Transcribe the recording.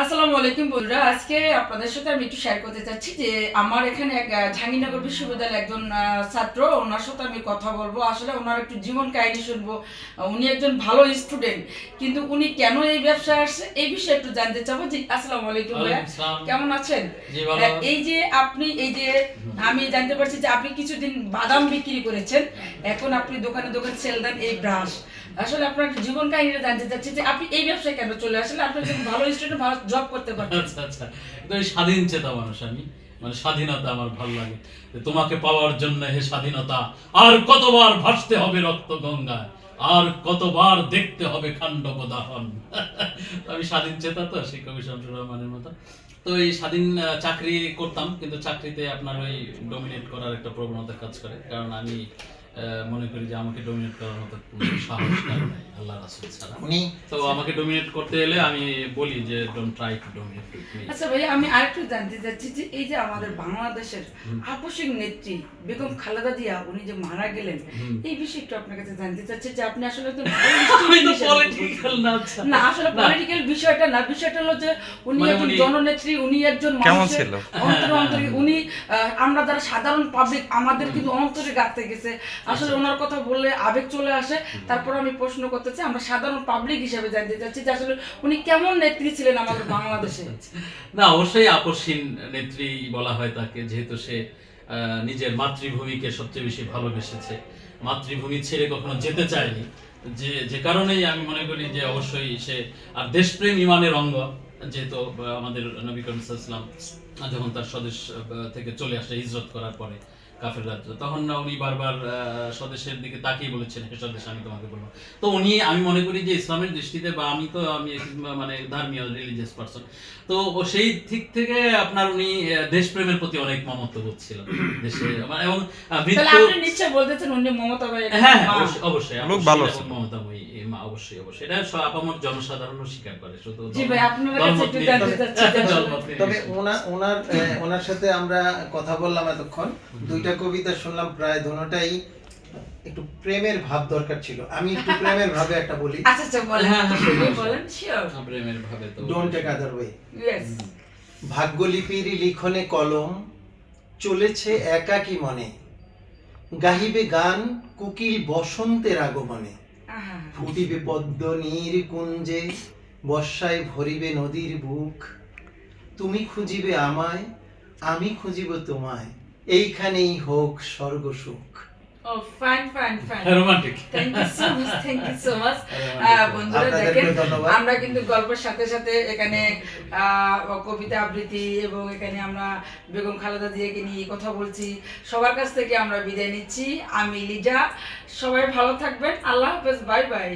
আসসালামু আলাইকুম বন্ধুরা। আজকে আপনাদের সাথে আমি একটু শেয়ার করতে চাচ্ছি যে আমার এখানে এক জাহাঙ্গীরনগর বিশ্ববিদ্যালয়ের একজন ছাত্র ওনার সাথে আমি কথা বলব। আসলে ওনার একটু জীবন কাহিনী শুনব। উনি একজন ভালো স্টুডেন্ট কিন্তু উনি কেন এই ব্যবসায় আসছে এই বিষয়ে একটু জানতে চাবো। জি আসসালামু আলাইকুম ভাইয়া। কেমন আছেন? এই যে আপনি এই যে আমি জানতে পারছি যে আপনি কিছুদিন বাদাম বিক্রি করেছেন। এখন আপনি দোকানে দোকানে সেল দেন এই ব্রাশ। আসলে আপনার জীবন কাহিনীটা জানতে চাচ্ছি যে আপনি এই ব্যবসায় কেন চলে আসলে আপনি একজন ভালো স্টুডেন্ট ভালো জব করতে পারতেন। আচ্ছা আচ্ছা। স্বাধীন চেতা মানুষ আমি। মানে স্বাধীনতা আমার ভালো লাগে। তোমাকে পাওয়ার জন্য হে স্বাধীনতা, আর কতবার ভাসতে হবে রক্ত গঙ্গায়, আর কতবার দেখতে হবে খান্ডব দাহন। আমি স্বাধীন চেতা তো, সেই কবি শামসুর রহমানের মতো। তো এই স্বাধীন চাকরি করতাম, কিন্তু চাকরিতে আপনার ওই ডমিনেট করার একটা প্রবণতা কাজ করে। কারণ আমি মনে করি যে আমাকে ডমিনেট করার মতো কোনো সাহস কারও নাই আল্লাহ রাসুল ছাড়া। উনি তো আমাকে ডমিনেট করতে এলে আমি বলি যে ডোন্ট ট্রাই টু ডমিনেট আচ্ছা ভাইয়া আমি আরেকটু জানতে চাচ্ছি যে এই যে আমাদের বাংলাদেশের আপসিক নেত্রী বেগম খালেদা জিয়া উনি যে মারা গেলেন এই বিষয়ে একটু আপনার কাছে জানতে চাচ্ছি যে আপনি আসলে তো পলিটিক্যাল না আচ্ছা। না আসলে পলিটিক্যাল বিষয়টা না বিষয়টা হলো যে উনি মানে একজন জননেত্রী উনি একজন কেমন মানুষের ছিল? অন্তরে অন্তরে উনি আহ, আমরা যারা সাধারণ পাবলিক আমাদের কিন্তু অন্তরে গাঁথতে গেছে। আসলে আচ্ছা। ওনার কথা বললে আবেগ চলে আসে। তারপর আমি প্রশ্ন করতে চাই আমরা সাধারণ পাবলিক হিসেবে জানতে চাচ্ছি যে আসলে উনি কেমন নেত্রী ছিলেন আমাদের বাংলাদেশে? না অবশ্যই আপসহীন নেত্রী বলা হয় তাকে যেহেতু সে নিজের মাতৃভূমিকে সবচেয়ে বেশি ভালোবেসেছে। মাতৃভূমি ছেড়ে কখনো যেতে চায়নি। যে যে কারণেই আমি মনে করি যে অবশ্যই সে আর দেশপ্রেম ইমানের অঙ্গ যেহেতু আমাদের নবী করিম যখন তার স্বদেশ থেকে চলে আসে হিজরত করার পরে। কাফের রাজ্য তখন না উনি বারবার স্বদেশের দিকে তাকিয়ে বলেছেন হে স্বদেশ আমি তোমাকে বলব তো উনি আমি মনে করি যে ইসলামের দৃষ্টিতে বা আমি তো আমি মানে ধর্মীয় রিলিজিয়াস পার্সন তো সেই দিক থেকে আপনার উনি আহ, দেশপ্রেমের প্রতি অনেক মমত্ব ছিল দেশে। মানে এবং মৃত্যু আপনি নিশ্চয় বলতেছেন উনি মমতা ভাই হ্যাঁ হ্যাঁ, অবশ্যই অবশ্যই। লোক অবশ্যই অবশ্যই। এটা সব আপামর জনসাধারণও স্বীকার করে শুধু জি ভাই আপনার কাছে একটু জানতে চাচ্ছি তবে বিষয়। ওনা ওনার ওনার সাথে আমরা কথা বললাম এতক্ষণ। দুইটা কবিতা শুনলাম প্রায় দুটোটাই একটু প্রেমের ভাব দরকার ছিল। আমি একটু প্রেমের ভাবে একটা বলি। আচ্ছা আচ্ছা বলেন। হ্যাঁ, হ্যাঁ, হ্যাঁ। বলেন শিওর প্রেমের ভাবে তো don't take other way yes ভাগ্যলিপির লিখনে কলম চলেছে একাকী মনে। গাহিবে গান কুকিল বসন্তের আগমনে। ফুটিবে পদ্ম নীর কুঞ্জে, বর্ষায় ভরিবে নদীর বুক। তুমি খুঁজিবে আমায়, আমি খুঁজিব তোমায়। এইখানেই হোক স্বর্গ সুখ ও fine fine fine romantic thank you so much thank you so much Romantic. বন্ধুরা আপনাদেরকে দেখেন ধন্যবাদ। আমরা কিন্তু গল্পের সাথে সাথে এখানে আহ, কবিতা আবৃত্তি এবং এখানে আমরা বেগম খালেদা জিয়াকে নিয়ে কথা বলছি। সবার কাছ থেকে আমরা বিদায় নিচ্ছি। আমি লিজা সবাই ভালো থাকবেন। আল্লাহ হাফেজ বাই বাই।